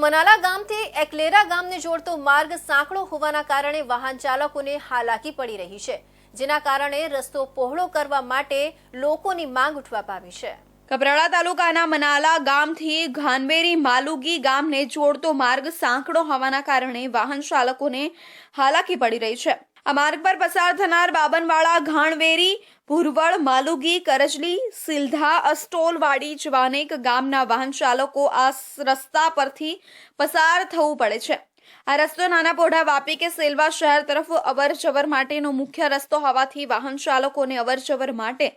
મનાલા ગામથી એકલેરા ગામને જોડતો માર્ગ સાંકડો હોવાના કારણે વાહન ચાલકોને હાલાકી પડી રહી છે, જેના કારણે રસ્તો પહોળો કરવા માટે લોકોની માંગ ઉઠવા પામી છે. કપરાડા તાલુકાના મનાલા ગામથી ઘાનબેરી માલુગી ગામને જોડતો માર્ગ સાંકડો હોવાના કારણે વાહન ચાલકોને હાલાકી પડી રહી છે. આ માર્ગ પર પસાર થનાર બાબનવાળા ઘાણવેરી, ભુરવળ, માલુગી, કરજલી, સિલધા, અસ્ટોલવાડી જેવા અનેક ગામના વાહન ચાલકો આ રસ્તા પરથી પસાર થવું પડે છે. આ રસ્તો નાના પોઢા વાપી કે સેલવા શહેર તરફ અવર જવર માટેનો મુખ્ય રસ્તો હોવાથી વાહન ચાલકોને અવર જવર માટે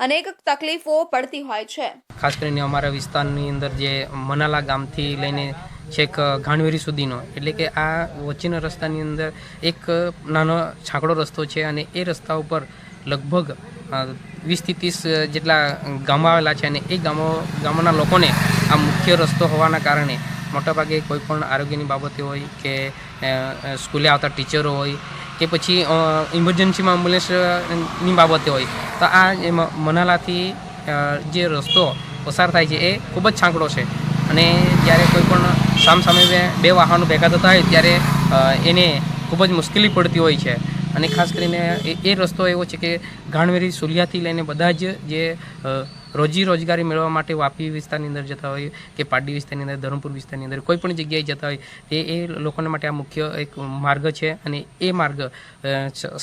અનેક તકલીફો પડતી હોય છે. ખાસ કરીને અમારા વિસ્તારની અંદર જે મનાલા ગામથી લઈને છેક ઘાણવેરી સુધીનો. એટલે કે આ વચ્ચેના રસ્તાની અંદર એક નાનો છાંકડો રસ્તો છે અને એ રસ્તા ઉપર લગભગ વીસથી ત્રીસ જેટલા ગામો આવેલા છે અને એ ગામો, ગામોના લોકોને આ મુખ્ય રસ્તો હોવાના કારણે મોટાભાગે કોઈ પણ આરોગ્યની બાબતે હોય કે સ્કૂલે આવતા ટીચરો હોય કે પછી ઇમરજન્સીમાં એમ્બ્યુલન્સની બાબતે હોય, તો આ મનાલાથી જે રસ્તો પસાર થાય છે એ ખૂબ જ છાંકડો છે. અને જ્યારે કોઈ પણ સામસામે બે વાહનો ભેગા થતા હોય ત્યારે એને ખૂબ જ મુશ્કેલી પડતી હોય છે. અને ખાસ કરીને એ રસ્તો એવો છે કે ઘાણવેરી સુલિયાથી લઈને બધા જ જે રોજી રોજગારી મેળવવા માટે વાપી વિસ્તારની અંદર જતા હોય કે પાડી વિસ્તારની અંદર, ધરમપુર વિસ્તારની અંદર, કોઈ પણ જગ્યાએ જતા હોય, એ એ લોકોને માટે આ મુખ્ય એક માર્ગ છે અને એ માર્ગ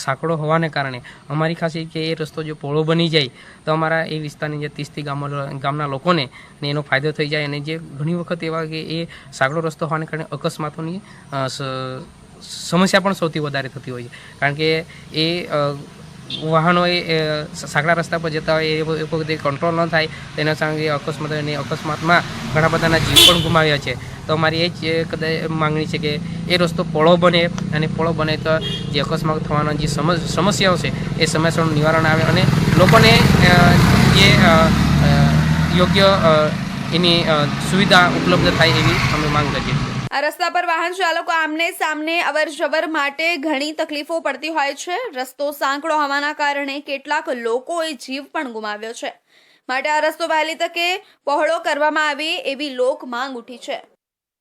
સાંકડો હોવાને કારણે અમારી ખાસ એ કે એ રસ્તો જો પહોળો બની જાય, તો અમારા એ વિસ્તારની જે ત્રીસથી ગામો, ગામના લોકોને ને એનો ફાયદો થઈ જાય અને જે ઘણી વખત એવા કે એ સાંકડો રસ્તો હોવાને કારણે અકસ્માતોની સમસ્યા પણ સૌથી વધારે થતી હોય છે. કારણ કે એ વાહનો એ સાંકડા રસ્તા પર જતા હોય એ વખતે કંટ્રોલ ન થાય, તેના કારણે અકસ્માત અકસ્માતમાં ઘણા બધાના જીવ પણ ગુમાવ્યા છે. તો મારી એ જ કદાચ માંગણી છે કે એ રસ્તો પોળો બને અને પોળો બને તો જે અકસ્માત થવાના જે સમસ- સમસ્યાઓ છે, એ સમસ્યાનું નિવારણ આવે અને લોકોને જે યોગ્ય એની સુવિધા ઉપલબ્ધ થાય એવી અમે માંગ કરીએ છીએ. આ રસ્તા પર વાહન ચાલકો આમને સામને અવર જવર માટે ઘણી તકલીફો પડતી હોય છે. રસ્તો સાંકડો હોવાના કારણે કેટલાક લોકોએ જીવ પણ ગુમાવ્યો છે. માટે આ રસ્તો વહેલી તકે પહોળો કરવામાં આવે એવી લોક માંગ ઉઠી છે.